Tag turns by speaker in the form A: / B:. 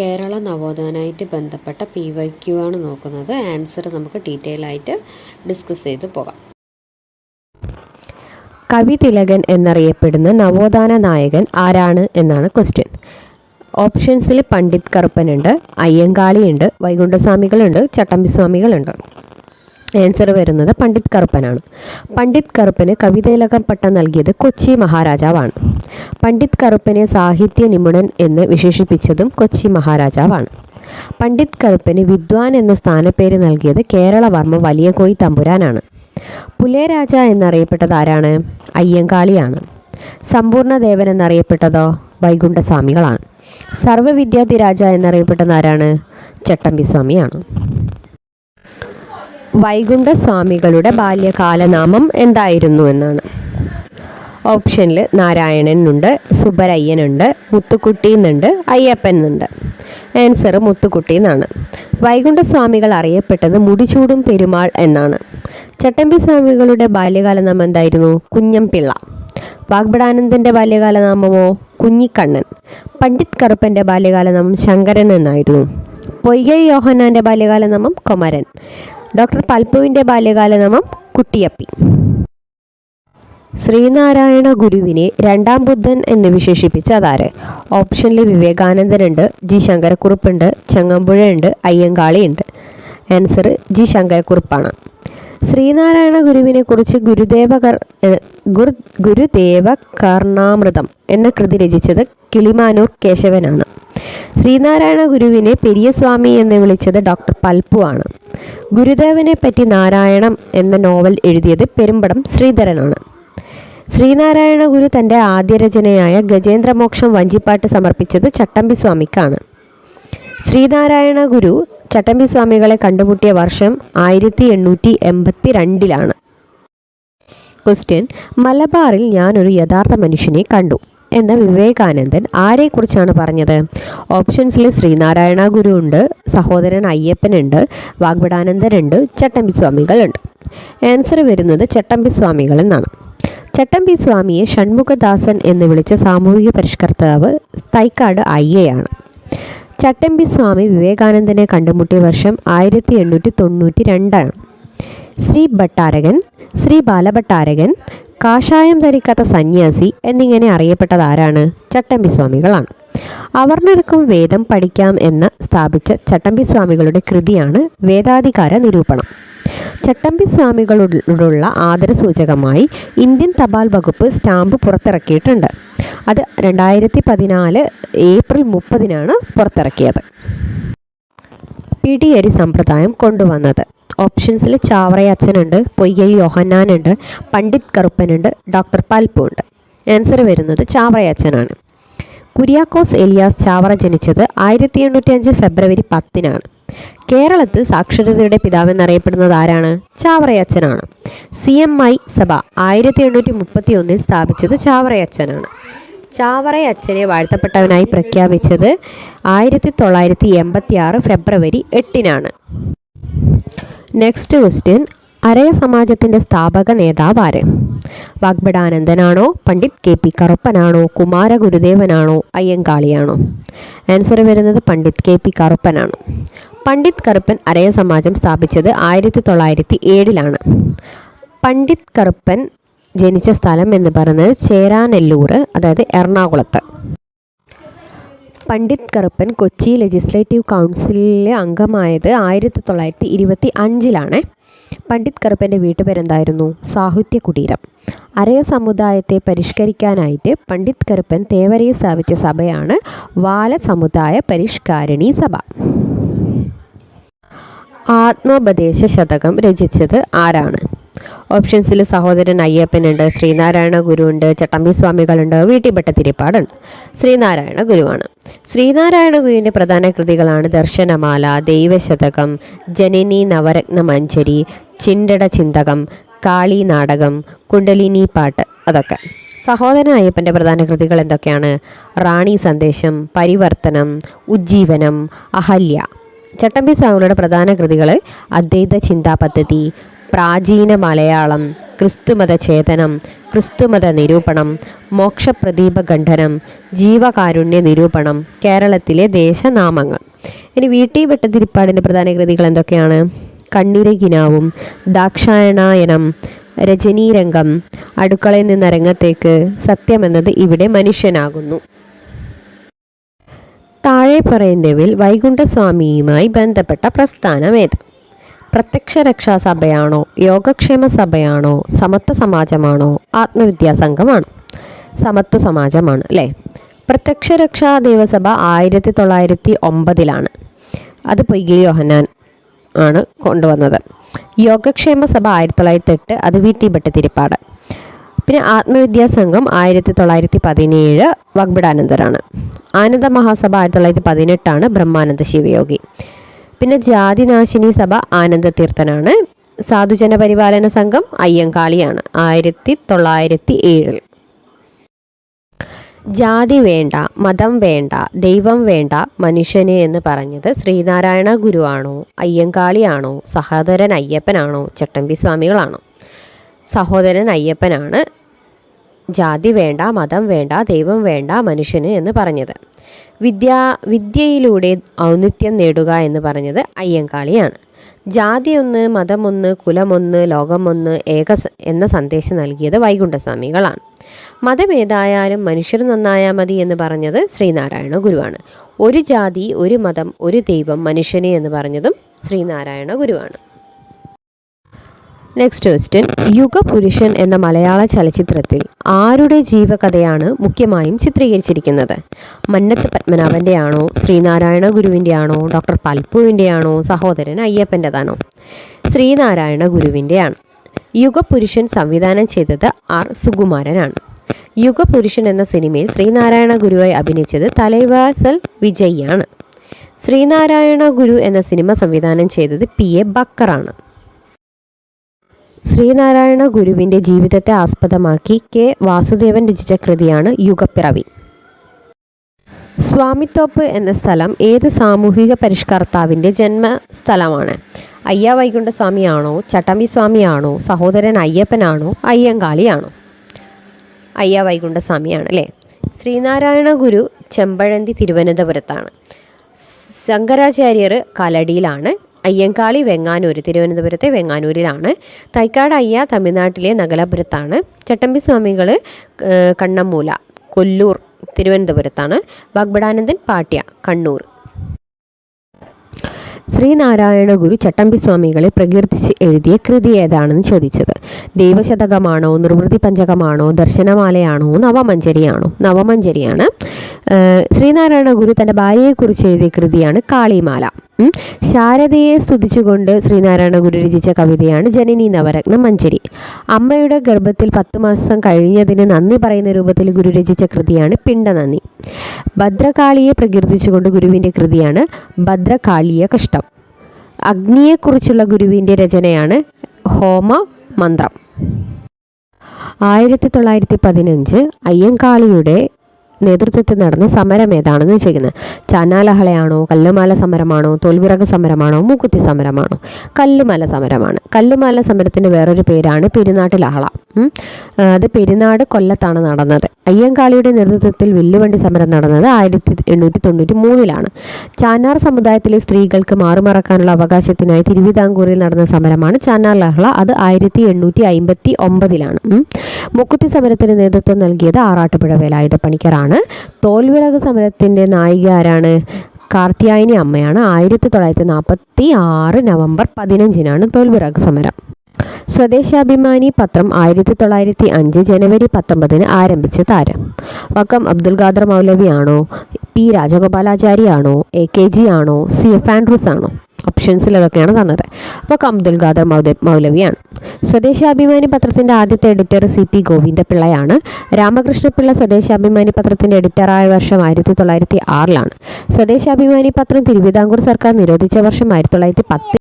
A: കേരള നവോത്ഥാനമായിട്ട് ബന്ധപ്പെട്ട P Y Q ആണ് നോക്കുന്നത്. ആൻസർ നമുക്ക് ഡീറ്റെയിൽ ആയിട്ട് ഡിസ്കസ് ചെയ്ത് പോകാം.
B: കവി തിലകൻ എന്നറിയപ്പെടുന്ന നവോത്ഥാന നായകൻ ആരാണ് എന്നാണ് ക്വസ്റ്റ്യൻ ഓപ്ഷൻസിൽ പണ്ഡിറ്റ് കറുപ്പനുണ്ട് അയ്യങ്കാളിയുണ്ട് വൈകുണ്ഠസ്വാമികളുണ്ട് ചട്ടമ്പിസ്വാമികളുണ്ട്. ആൻസർ വരുന്നത് പണ്ഡിറ്റ് കറുപ്പനാണ്. പണ്ഡിറ്റ് കറുപ്പന് കവിതയിലകം പട്ടം നൽകിയത് കൊച്ചി മഹാരാജാവാണ്. പണ്ഡിറ്റ് കറുപ്പനെ സാഹിത്യ നിപുണൻ എന്ന് വിശേഷിപ്പിച്ചതും കൊച്ചി മഹാരാജാവാണ്. പണ്ഡിറ്റ് കറുപ്പന് വിദ്വാൻ എന്ന സ്ഥാനപ്പേര് നൽകിയത് കേരളവർമ്മ വലിയ കോയി തമ്പുരാനാണ്. പുലയരാജ എന്നറിയപ്പെട്ടത് ആരാണ്? അയ്യങ്കാളിയാണ്. സമ്പൂർണ ദേവൻ എന്നറിയപ്പെട്ടതോ? വൈകുണ്ഠസ്വാമികളാണ്. സർവവിദ്യാധിരാജ എന്നറിയപ്പെട്ടത് ആരാണ്? ചട്ടമ്പിസ്വാമിയാണ്. വൈകുണ്ഠസ്വാമികളുടെ ബാല്യകാലനാമം എന്തായിരുന്നു എന്നാണ്. ഓപ്ഷനിൽ നാരായണനുണ്ട് സുബരയ്യനുണ്ട് മുത്തുക്കുട്ടി എന്നുണ്ട് അയ്യപ്പൻ എന്നുണ്ട് ആൻസർ മുത്തുക്കുട്ടി എന്നാണ് വൈകുണ്ഠസ്വാമികൾ അറിയപ്പെട്ടത് മുടിച്ചൂടും പെരുമാൾ എന്നാണ്. ചട്ടമ്പി സ്വാമികളുടെ ബാല്യകാലനാമം എന്തായിരുന്നു? കുഞ്ഞംപിള്ള വാഗ്ബടാനന്ദന്റെ ബാല്യകാലനാമമോ? കുഞ്ഞിക്കണ്ണൻ. പണ്ഡിറ്റ് കറുപ്പന്റെ ബാല്യകാലനാമം ശങ്കരൻ എന്നായിരുന്നു. പൊയ്കൈ യോഹന്നാന്റെ ബാല്യകാലനാമം കൊമരൻ. ഡോക്ടർ പൽപ്പുവിന്റെ ബാല്യകാലനാമം കുട്ടിയപ്പി. ശ്രീനാരായണ ഗുരുവിനെ രണ്ടാം ബുദ്ധൻ എന്ന് വിശേഷിപ്പിച്ച അതാര് ഓപ്ഷനിൽ വിവേകാനന്ദനുണ്ട് ജി ശങ്കരക്കുറുപ്പുണ്ട് ചെങ്ങമ്പുഴയുണ്ട് അയ്യങ്കാളിയുണ്ട്. ആൻസർ ജി ശങ്കരക്കുറുപ്പാണ്. ശ്രീനാരായണ ഗുരുവിനെ കുറിച്ച് ഗുരുദേവ ഗുരുദേവ കർണാമൃതം എന്ന കൃതി രചിച്ചത് കിളിമാനൂർ കേശവനാണ്. ശ്രീനാരായണ ഗുരുവിനെ പെരിയസ്വാമി എന്ന് വിളിച്ചത് ഡോക്ടർ പൽപ്പു ആണ്. ഗുരുദേവനെ പറ്റി നാരായണം എന്ന നോവൽ എഴുതിയത് പെരുമ്പടം ശ്രീധരനാണ്. ശ്രീനാരായണ ഗുരു തന്റെ ആദ്യ രചനയായ ഗജേന്ദ്രമോക്ഷം വഞ്ചിപ്പാട്ട് സമർപ്പിച്ചത് ചട്ടമ്പി സ്വാമിക്കാണ്. ശ്രീനാരായണ ഗുരു ചട്ടമ്പി സ്വാമികളെ കണ്ടുമുട്ടിയ വർഷം ആയിരത്തി എണ്ണൂറ്റി എൺപത്തി രണ്ടിലാണ് ക്വസ്റ്റ്യൻ മലബാറിൽ ഞാനൊരു യഥാർത്ഥ മനുഷ്യനെ കണ്ടു. എന്ന വിവേകാനന്ദൻ ആരെക്കുറിച്ചാണ് പറഞ്ഞത്? ഓപ്ഷൻസിൽ ശ്രീനാരായണ ഗുരു ഉണ്ട് സഹോദരൻ അയ്യപ്പനുണ്ട് വാഗ്ബടാനന്ദനുണ്ട് ചട്ടമ്പി സ്വാമികളുണ്ട് ആൻസർ വരുന്നത് ചട്ടമ്പി സ്വാമികൾ എന്നാണ്. ചട്ടമ്പി സ്വാമിയെ ഷൺമുഖദാസൻ എന്ന് വിളിച്ച സാമൂഹിക പരിഷ്കർത്താവ് തൈക്കാട് അയ്യയാണ്. ചട്ടമ്പി സ്വാമി വിവേകാനന്ദനെ കണ്ടുമുട്ടിയ വർഷം ആയിരത്തി എണ്ണൂറ്റി തൊണ്ണൂറ്റി രണ്ടാണ്. ശ്രീ ഭട്ടാരകൻ ശ്രീ ബാലഭട്ടാരകൻ കാഷായം ധരിക്കാത്ത സന്യാസി എന്നിങ്ങനെ അറിയപ്പെട്ടത് ആരാണ് ചട്ടമ്പി സ്വാമികളാണ് അവർണർക്കും വേദം പഠിക്കാം എന്ന് സ്ഥാപിച്ച ചട്ടമ്പി സ്വാമികളുടെ കൃതിയാണ് വേദാധികാര നിരൂപണം. ചട്ടമ്പി സ്വാമികളോടുള്ള ആദരസൂചകമായി ഇന്ത്യൻ തപാൽ വകുപ്പ് സ്റ്റാമ്പ് പുറത്തിറക്കിയിട്ടുണ്ട്. അത് രണ്ടായിരത്തി പതിനാല് ഏപ്രിൽ മുപ്പതിനാണ് പുറത്തിറക്കിയത്. പിടിയരി സമ്പ്രദായം കൊണ്ടുവന്നത്. ഓപ്ഷൻസിൽ ചാവറയച്ചനുണ്ട് പൊയ്യൽ യോഹന്നാനുണ്ട് പണ്ഡിറ്റ് കറുപ്പനുണ്ട് ഡോക്ടർ പാൽപ്പുണ്ട് ആൻസർ വരുന്നത് ചാവറയച്ചനാണ് കുര്യാക്കോസ് എലിയാസ് ചാവറ ജനിച്ചത് ആയിരത്തി എണ്ണൂറ്റി അഞ്ച് ഫെബ്രുവരി പത്തിനാണ്. കേരളത്തിൽ സാക്ഷരതയുടെ പിതാവെന്നറിയപ്പെടുന്നത് ആരാണ്? ചാവറയച്ചനാണ് സി എം ഐ സഭ ആയിരത്തി എണ്ണൂറ്റി മുപ്പത്തി ഒന്നിൽ സ്ഥാപിച്ചത് ചാവറയച്ചനാണ് ചാവറയച്ചനെ വാഴ്ത്തപ്പെട്ടവനായി പ്രഖ്യാപിച്ചത് ആയിരത്തി തൊള്ളായിരത്തി എൺപത്തി ആറ് ഫെബ്രുവരി എട്ടിനാണ്. നെക്സ്റ്റ് ക്വസ്റ്റ്യൻ അരയ സമാജത്തിന്റെ സ്ഥാപക നേതാവ് ആര് വാഗ്ബടാനന്ദനാണോ പണ്ഡിറ്റ് കെ പി കറുപ്പനാണോ? കുമാര ഗുരുദേവനാണോ? അയ്യങ്കാളിയാണോ? ആൻസർ വരുന്നത് പണ്ഡിറ്റ് കെ പി കറുപ്പനാണ്. പണ്ഡിറ്റ് കറുപ്പൻ അരയ സമാജം സ്ഥാപിച്ചത് ആയിരത്തി തൊള്ളായിരത്തി ഏഴിലാണ് പണ്ഡിറ്റ് കറുപ്പൻ ജനിച്ച സ്ഥലം എന്ന് പറയുന്നത് ചേരാനെല്ലൂർ അതായത് എറണാകുളത്ത്. പണ്ഡിറ്റ് കറുപ്പൻ കൊച്ചി ലെജിസ്ലേറ്റീവ് കൗൺസിലിലെ അംഗമായത് ആയിരത്തി തൊള്ളായിരത്തി ഇരുപത്തി അഞ്ചിലാണ് പണ്ഡിറ്റ് കറുപ്പന്റെ വീട്ടുപേരെന്തായിരുന്നു? സാഹിത്യ കുടീരം. അരയ സമുദായത്തെ പരിഷ്കരിക്കാനായിട്ട് പണ്ഡിറ്റ് കറുപ്പൻ തേവരയിൽ സ്ഥാപിച്ച സഭയാണ് വാല സമുദായ പരിഷ്കാരിണി സഭ. ആത്മോപദേശ ശതകം രചിച്ചത് ആരാണ്? ഓപ്ഷൻസിൽ സഹോദരൻ അയ്യപ്പനുണ്ട് ശ്രീനാരായണ ഗുരുവുണ്ട് ചട്ടമ്പി സ്വാമികളുണ്ട് വീട്ടിഭട്ടത്തിരിപ്പാടുണ്ട് ശ്രീനാരായണ ഗുരുവാണ്. ശ്രീനാരായണ ഗുരുവിന്റെ പ്രധാന കൃതികളാണ് ദർശനമാല ദൈവശതകം ജനനി നവരത്ന മഞ്ചരി ചിണ്ടട ചിന്തകം കാളി നാടകം കുണ്ടലിനി പാട്ട് അതൊക്കെ. സഹോദരൻ അയ്യപ്പന്റെ പ്രധാന കൃതികൾ എന്തൊക്കെയാണ്? റാണി സന്ദേശം പരിവർത്തനം ഉജ്ജീവനം അഹല്യ. ചട്ടമ്പി സ്വാമികളുടെ പ്രധാന കൃതികൾ അദ്വൈത ചിന്താ പദ്ധതി പ്രാചീന മലയാളം ക്രിസ്തുമത ചേതനം ക്രിസ്തുമത നിരൂപണം മോക്ഷപ്രദീപ ഖണ്ഡനം ജീവകാരുണ്യ നിരൂപണം കേരളത്തിലെ ദേശനാമങ്ങൾ. ഇനി വി ടി ഭട്ടതിരിപ്പാടിന്റെ പ്രധാന കൃതികൾ എന്തൊക്കെയാണ്? കണ്ണിരകിനാവും ദാക്ഷായണായനം രജനീരംഗം അടുക്കളയിൽ നിന്ന് രംഗത്തേക്ക് സത്യമെന്നത് ഇവിടെ മനുഷ്യനാകുന്നു. താഴെ പറയുന്നവിൽ വൈകുണ്ഠസ്വാമിയുമായി ബന്ധപ്പെട്ട പ്രസ്ഥാനമേത് പ്രത്യക്ഷ രക്ഷാ സഭയാണോ യോഗക്ഷേമ സഭയാണോ സമത്വ സമാജമാണോ ആത്മവിദ്യാസംഘമാണ്? സമത്വ സമാജമാണ് അല്ലേ? പ്രത്യക്ഷ രക്ഷാ ദേവസഭ ആയിരത്തി തൊള്ളായിരത്തി ഒമ്പതിലാണ് അത് പൊയ്കി യോഹനാൻ ആണ് കൊണ്ടുവന്നത്. യോഗക്ഷേമ സഭ ആയിരത്തി തൊള്ളായിരത്തി എട്ട് അത് വി ടി ഭട്ടതിരിപ്പാട് പിന്നെ ആത്മവിദ്യാസംഘം ആയിരത്തി തൊള്ളായിരത്തി പതിനേഴ് വക്ബിഡാനന്ദറാണ് ആനന്ദ മഹാസഭ ആയിരത്തി തൊള്ളായിരത്തി പതിനെട്ടാണ് ബ്രഹ്മാനന്ദ ശിവയോഗി. പിന്നെ ജാതിനാശിനി സഭ ആനന്ദതീർത്ഥനാണ്. സാധുജന പരിപാലന സംഘം അയ്യങ്കാളിയാണ്. ആയിരത്തി തൊള്ളായിരത്തി ഏഴിൽ. ജാതി വേണ്ട മതം വേണ്ട ദൈവം വേണ്ട മനുഷ്യനെ എന്ന് പറഞ്ഞത് ശ്രീനാരായണ ഗുരുവാണോ അയ്യങ്കാളിയാണോ സഹോദരൻ അയ്യപ്പനാണോ ചട്ടമ്പി സ്വാമികളാണോ? സഹോദരൻ അയ്യപ്പനാണ് ജാതി വേണ്ട മതം വേണ്ട ദൈവം വേണ്ട മനുഷ്യന് എന്ന് പറഞ്ഞത്. വിദ്യ വിദ്യയിലൂടെ ഔന്നിത്യം നേടുക എന്ന് പറഞ്ഞത് അയ്യങ്കാളിയാണ്. ജാതി ഒന്ന് മതമൊന്ന് കുലമൊന്ന് ലോകമൊന്ന് ഏക എന്ന സന്ദേശം നൽകിയത് വൈകുണ്ഠസ്വാമികളാണ്. മതമേതായാലും മനുഷ്യർ നന്നായാൽ മതി എന്ന് പറഞ്ഞത് ശ്രീനാരായണ ഗുരുവാണ്. ഒരു ജാതി ഒരു മതം ഒരു ദൈവം മനുഷ്യനെ എന്ന് പറഞ്ഞതും ശ്രീനാരായണ ഗുരുവാണ്. നെക്സ്റ്റ് ക്വസ്റ്റ്യൻ യുഗപുരുഷൻ എന്ന മലയാള ചലച്ചിത്രത്തിൽ ആരുടെ ജീവകഥയാണ് മുഖ്യമായും ചിത്രീകരിച്ചിരിക്കുന്നത്? മന്നത്ത് പത്മനാഭന്റെ ആണോ ശ്രീനാരായണ ഗുരുവിന്റെ ആണോ ഡോക്ടർ പൽപ്പുവിന്റെ ആണോ സഹോദരൻ അയ്യപ്പന്റെതാണോ ശ്രീനാരായണ ഗുരുവിന്റെ ആണ് യുഗപുരുഷൻ സംവിധാനം ചെയ്തത് ആർ സുകുമാരനാണ്. യുഗപുരുഷൻ എന്ന സിനിമയിൽ ശ്രീനാരായണ ഗുരുവായി അഭിനയിച്ചത് തലൈവാസൽ വിജയ്യാണ്. ശ്രീനാരായണ ഗുരു എന്ന സിനിമ സംവിധാനം ചെയ്തത് പി എ ബക്കറാണ്. ശ്രീനാരായണ ഗുരുവിന്റെ ജീവിതത്തെ ആസ്പദമാക്കി കെ. വാസുദേവൻ രചിച്ച കൃതിയാണ് യുഗപ്പിറവി. സ്വാമിത്തോപ്പ് എന്ന സ്ഥലം ഏത് സാമൂഹിക പരിഷ്കർത്താവിന്റെ ജന്മസ്ഥലമാണ്? അയ്യ വൈകുണ്ഠസ്വാമിയാണോ? ചട്ടമ്പി സ്വാമിയാണോ? സഹോദരൻ അയ്യപ്പനാണോ? അയ്യങ്കാളിയാണോ? അയ്യ വൈകുണ്ഠസ്വാമിയാണ് അല്ലേ? ശ്രീനാരായണ ഗുരു ചെമ്പഴന്തി തിരുവനന്തപുരത്താണ്. ശങ്കരാചാര്യർ കാലടിയിലാണ്. അയ്യങ്കാളി വെങ്ങാനൂർ തിരുവനന്തപുരത്തെ വെങ്ങാനൂരിലാണ്. തൈക്കാട് അയ്യ തമിഴ്നാട്ടിലെ നഗലപുരത്താണ്. ചട്ടമ്പി സ്വാമികൾ കണ്ണമ്മൂല കൊല്ലൂർ തിരുവനന്തപുരത്താണ്. വാഗ്ബടാനന്ദൻ പാട്യ കണ്ണൂർ. ശ്രീനാരായണ ഗുരു ചട്ടമ്പി സ്വാമികളെ പ്രകീർത്തിച്ച് എഴുതിയ കൃതി ഏതാണെന്ന് ചോദിച്ചത്. ദൈവശതകമാണോ നിർവൃതി പഞ്ചകമാണോ ദർശനമാലയാണോ നവമഞ്ചരിയാണോ? നവമഞ്ചരിയാണ്. ശ്രീനാരായണ ഗുരു തന്റെ ഭാര്യയെക്കുറിച്ച് എഴുതിയ കൃതിയാണ് കാളിമാല. ശാരദയെ സ്തുതിച്ചുകൊണ്ട് ശ്രീനാരായണ ഗുരു രചിച്ച കവിതയാണ് ജനനി നവരത്ന മഞ്ചരി. അമ്മയുടെ ഗർഭത്തിൽ പത്ത് മാസം കഴിഞ്ഞതിന് നന്ദി പറയുന്ന രൂപത്തിൽ ഗുരു രചിച്ച കൃതിയാണ് പിണ്ടനന്ദി ഭദ്രകാളിയെ പ്രകീർത്തിച്ചുകൊണ്ട് ഗുരുവിന്റെ കൃതിയാണ് ഭദ്രകാളിയ കഷ്ടം. അഗ്നിയെക്കുറിച്ചുള്ള ഗുരുവിന്റെ രചനയാണ് ഹോമ മന്ത്രം. ആയിരത്തി തൊള്ളായിരത്തി പതിനഞ്ച് അയ്യങ്കാളിയുടെ നേതൃത്വത്തിൽ നടന്ന സമരം ഏതാണെന്ന് ചോദിക്കുന്നത്. ചാനാലഹളയാണോ കല്ലുമാല സമരമാണോ തോൽവിറക സമരമാണോ മൂക്കുത്തി സമരമാണോ? കല്ലുമാല സമരമാണ്. കല്ലുമാല സമരത്തിന്റെ വേറൊരു പേരാണ് പെരുന്നാട്ട് ലഹള ഉം. ആ, അത് പെരുന്നാട് കൊല്ലത്താണ് നടന്നത്. അയ്യങ്കാളിയുടെ നേതൃത്വത്തിൽ വെല്ലുവണ്ടി സമരം നടന്നത് ആയിരത്തി എണ്ണൂറ്റി തൊണ്ണൂറ്റി മൂന്നിലാണ് ചാനാർ സമുദായത്തിലെ സ്ത്രീകൾക്ക് മാറുമറക്കാനുള്ള അവകാശത്തിനായി തിരുവിതാംകൂറിൽ നടന്ന സമരമാണ് ചാനാർ ലഹള. അത് ആയിരത്തി എണ്ണൂറ്റി അമ്പത്തി ഒമ്പതിലാണ് മുക്കുത്തി സമരത്തിന് നേതൃത്വം നൽകിയത് ആറാട്ടുപുഴ വേലായുധ പണിക്കറാണ് തോൽവിറക് സമരത്തിന്റെ നായിക ആരാണ്? കാർത്തിയായനി അമ്മയാണ്. ആയിരത്തി തൊള്ളായിരത്തി നാൽപ്പത്തി ആറ് നവംബർ പതിനഞ്ചിനാണ് തോൽവിറക് സമരം. സ്വദേശാഭിമാനി പത്രം ആയിരത്തി തൊള്ളായിരത്തി അഞ്ച് ജനുവരി പത്തൊമ്പതിന് ആരംഭിച്ച താരം. വക്കം അബ്ദുൽ ഖാദർ മൗലവിയാണോ? പി രാജഗോപാലാചാരിയാണോ? എ കെ ജി ആണോ? സി എഫ് ആൻഡ്രൂസ് ആണോ? ഓപ്ഷൻസിൽ അതൊക്കെയാണ് തന്നത്. അപ്പോൾ അബ്ദുൽ ഖാദർ മൗദ മൗലവിയാണ്. സ്വദേശാഭിമാനി പത്രത്തിന്റെ ആദ്യത്തെ എഡിറ്റർ സി പി ഗോവിന്ദപിള്ളയാണ്. രാമകൃഷ്ണപിള്ള സ്വദേശാഭിമാനി പത്രത്തിന്റെ എഡിറ്ററായ വർഷം ആയിരത്തി തൊള്ളായിരത്തി ആറിലാണ് സ്വദേശാഭിമാനി പത്രം തിരുവിതാംകൂർ സർക്കാർ നിരോധിച്ച വർഷം ആയിരത്തി തൊള്ളായിരത്തി പത്ത്